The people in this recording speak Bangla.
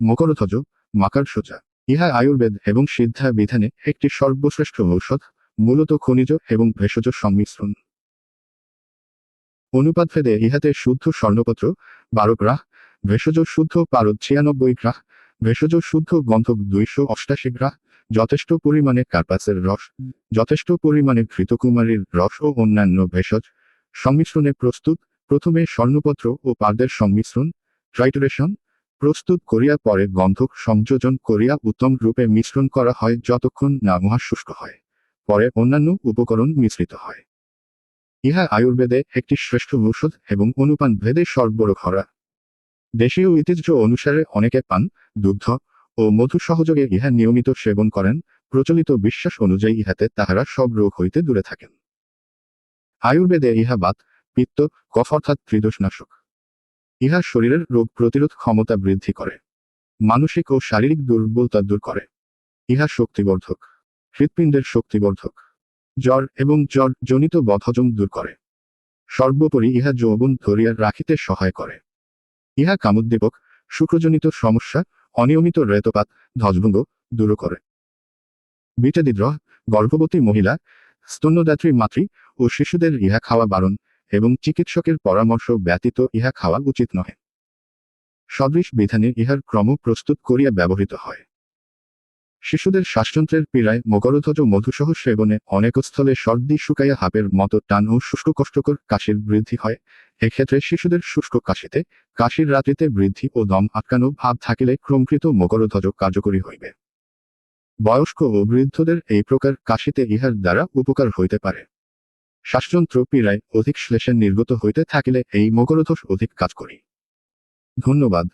মকরধ্বজ মাকার সোজা। ইহা আয়ুর্বেদ এবং সিদ্ধা বিধানে একটি সর্বশ্রেষ্ঠ ঔষধ, মূলত খনিজ এবং ভেষজ সংমিশ্রণ। অনুপাতভেদে ইহাতে শুদ্ধ স্বর্ণপত্র, বারো গ্রাহ, ভেষজ শুদ্ধ পারদ ছিয়ানব্বই গ্রাহ, ভেষজ শুদ্ধ গন্ধক দুইশো অষ্টাশি গ্রাহ, যথেষ্ট পরিমাণে কার্পাসের রস, যথেষ্ট পরিমাণে ঘৃতকুমারীর রস ও অন্যান্য ভেষজ সংমিশ্রণে প্রস্তুত। প্রথমে স্বর্ণপত্র ও পারদের সংমিশ্রণ ট্রাইটুরেশন প্রস্তুত করিয়া পরে গন্ধক সংযোজন করিয়া উত্তম রূপে মিশ্রণ করা হয় যতক্ষণ না উহা শুষ্ক হয়, পরে অন্যান্য উপকরণ মিশ্রিত হয়। ইহা আয়ুর্বেদে একটি শ্রেষ্ঠ ঔষধ এবং অনুপান ভেদে সর্বরোগ হরা দেশীয় ঐতিহ্য অনুসারে অনেকে পান, দুগ্ধ ও মধু সহযোগে ইহা নিয়মিত সেবন করেন, প্রচলিত বিশ্বাস অনুযায়ী ইহাতে তাহারা সব রোগ হইতে দূরে থাকেন। আয়ুর্বেদে ইহা বাত, পিত্ত, কফ অর্থাৎ ত্রিদোষনাশক। ইহা শরীরের রোগ প্রতিরোধ ক্ষমতা বৃদ্ধি করে। মানসিক ও শারীরিক দুর্বলতা দূর করে। ইহা শক্তিবর্ধক। হৃৎপিণ্ডের শক্তিবর্ধক। জ্বর এবং জ্বর জনিত বদহজম দূর করে। সর্বোপরি ইহা যৌবন ধরিয়া রাখিতে সহায় করে। ইহা কামোদ্দীপক, শুক্রজনিত সমস্যা, অনিয়মিত রেতপাত, ধ্বজভঙ্গ দূর করে। বিটাদিদ্রহ, গর্ভবতী মহিলা, স্তন্যদাত্রী মাতৃ ও শিশুদের ইহা খাওয়া বারণ এবং চিকিৎসকের পরামর্শ ব্যতীত ইহা খাওয়া উচিত নহে। সদৃশ বিধানে ইহার ক্রম প্রস্তুত করিয়া ব্যবহৃত হয়। শিশুদের শ্বাসযন্ত্রের পীড়ায় মকরধ্বজ মধুসহ সেবনে অনেক স্থলে সর্দি শুকাইয়া হাপের মতো টান ও শুষ্ক কষ্টকর কাশির বৃদ্ধি হয়। এক্ষেত্রে শিশুদের শুষ্ক কাশিতে, কাশির রাত্রিতে বৃদ্ধি ও দম আটকানো ভাব থাকিলে ক্রমকৃত মকরধ্বজ কার্যকরী হইবে। বয়স্ক ও বৃদ্ধদের এই প্রকার কাশিতে ইহার দ্বারা উপকার হইতে পারে। শ্বাসযন্ত্র পীড়ায় অধিক শ্লেষে নির্গত হইতে থাকিলে এই মকরধোষ অধিক কাজ করি। ধন্যবাদ।